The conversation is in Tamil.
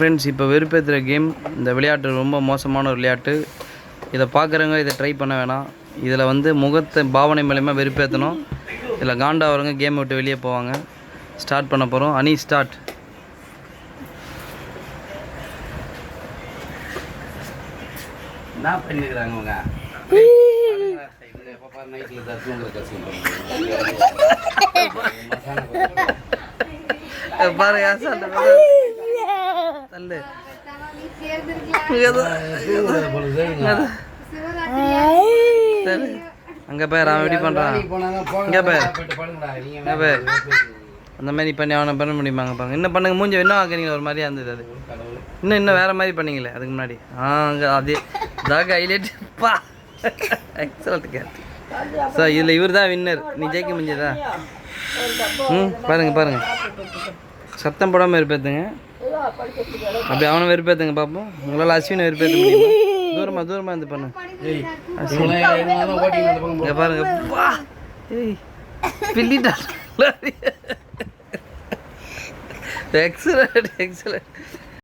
ஃப்ரெண்ட்ஸ் இப்போ வெறுப்பேற்றுற கேம் இந்த விளையாட்டு ரொம்ப மோசமான ஒரு விளையாட்டு இதை பார்க்குறவங்க இதை ட்ரை பண்ண வேணாம் இதில் வந்து முகத்தை பாவனை மூலயமா வெறுப்பேற்றணும் இதில் காண்டாவரங்க கேம் விட்டு வெளியே போவாங்க ஸ்டார்ட் பண்ண போகிறோம் அனி ஸ்டார்ட் என்ன பண்ணிக்கிறாங்க அவங்க பாருங்க தள்ளு அங்கே பேர் அவன் எப்படி பண்ணுறான் இங்க பாரு. இங்க பாரு. அந்த மாதிரி பண்ணி அவனை பண்ண முடியுமாங்க பாருங்க இன்னும் பண்ணுங்க மூஞ்சி இன்னும் ஆக்குறீங்க ஒரு மாதிரியா இருந்தது அது இன்னும் இன்னும் வேற மாதிரி பண்ணீங்களே அதுக்கு முன்னாடி ஆ அங்கே அதே இதாக ஹைலைட் பா எக்ஸலண்ட் கேட் ஸோ இதில் இவர் தான் வின்னர் நீ ஜெயிக்க முடிஞ்சதா ம் பாருங்க பாருங்க சத்தம் போடாமல் வெறுப்பேத்துங்க அப்படி அவனை வெறுப்பேத்துங்க பார்ப்போம் உங்களால் அஸ்வினை வெறுப்பேற்ற முடியுமா? தூரமா தூரமா இருந்து பண்ணு. இங்க பாருங்க. ஏய் பில்லிட்டா எக்ஸலண்ட் எக்ஸலண்ட்